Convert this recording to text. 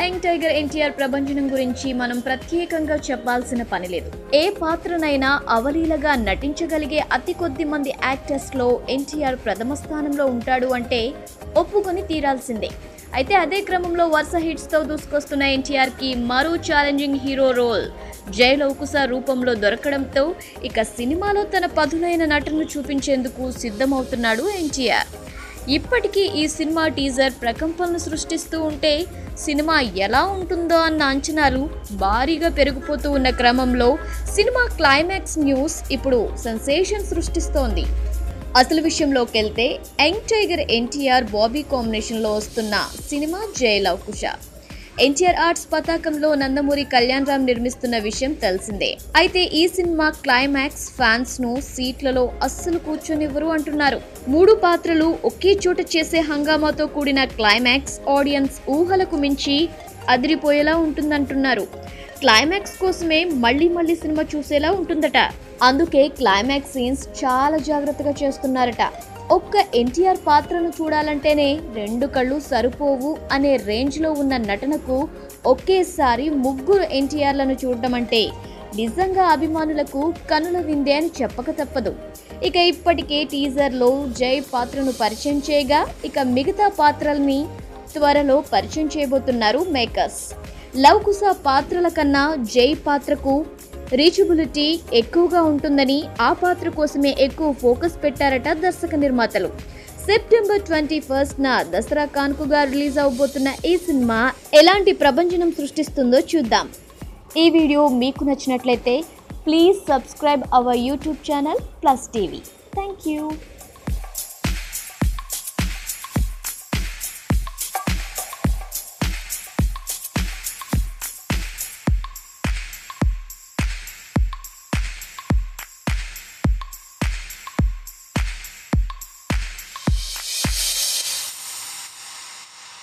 Young tiger NTR ప్రభంజనం గురించి మనం ప్రత్యేకంగా చెప్పాల్సిన పని లేదు. ఏ పాత్రనైనా అవలీలగా నటించగలిగే అతి కొద్ది మంది యాక్టర్స్లో ఎన్టీఆర్ ప్రథమ స్థానంలో ఉంటాడు అంటే ఒప్పుకొని తీరాల్సిందే. అయితే అదే క్రమంలో వరుస హిట్స్తో దూసుకొస్తున్న ఎన్టీఆర్కి మరో ఛాలెంజింగ్ హీరో రోల్ జయలౌకుస రూపంలో దొరకడంతో ఇక సినిమాలో తన పదునైన నటనను చూపించేందుకు సిద్ధమవుతున్నాడు ఎన్టీఆర్. ఇప్పటికీ ఈ సినిమా టీజర్ ప్రకంపనలు సృష్టిస్తూ ఉంటే సినిమా ఎలా ఉంటుందో అన్న అంచనాలు భారీగా పెరిగిపోతూ ఉన్న క్రమంలో సినిమా క్లైమాక్స్ న్యూస్ ఇప్పుడు సెన్సేషన్ సృష్టిస్తోంది. అసలు విషయంలోకి వెళ్తే యంగ్ టైగర్ ఎన్టీఆర్ బాబీ కాంబినేషన్లో వస్తున్న సినిమా జయలవకుష ఎన్టీఆర్ ఆర్ట్స్ పతాకంలో నందమూరి కళ్యాణ్ రామ్ నిర్మిస్తున్న విషయం తెలిసిందే. అయితే ఈ సినిమా క్లైమాక్స్ ఫ్యాన్స్ను సీట్లలో అస్సలు కూర్చొనివ్వరు అంటున్నారు. మూడు పాత్రలు ఒకే చోట చేసే హంగామాతో కూడిన క్లైమాక్స్ ఆడియన్స్ ఊహలకు మించి అదిరిపోయేలా ఉంటుందంటున్నారు. క్లైమాక్స్ కోసమే మళ్ళీ మళ్ళీ సినిమా చూసేలా ఉంటుందట. అందుకే క్లైమాక్స్ సీన్స్ చాలా జాగ్రత్తగా చేస్తున్నారట. ఒక్క ఎన్టీఆర్ పాత్రను చూడాలంటేనే రెండు కళ్ళు సరిపోవు అనే రేంజ్లో ఉన్న నటనకు ఒకేసారి ముగ్గురు ఎన్టీఆర్లను చూడడం అంటే నిజంగా అభిమానులకు కనుల విందే అని చెప్పక తప్పదు. ఇక ఇప్పటికే టీజర్లో జై పాత్రను పరిచయం చేయగా ఇక మిగతా పాత్రల్ని త్వరలో పరిచయం చేయబోతున్నారు మేకర్స్. లవ్ కుశ పాత్రల కన్నా జై పాత్రకు రీచబిలిటీ ఎక్కువగా ఉంటుందని ఆ పాత్ర కోసమే ఎక్కువ ఫోకస్ పెట్టారట దర్శక నిర్మాతలు. సెప్టెంబర్ ట్వంటీ ఫస్ట్ నా దసరా కానుకగా రిలీజ్ అవబోతున్న ఈ సినిమా ఎలాంటి ప్రపంచనం సృష్టిస్తుందో చూద్దాం. ఈ వీడియో మీకు నచ్చినట్లయితే please subscribe our YouTube channel plus TV. Thank you.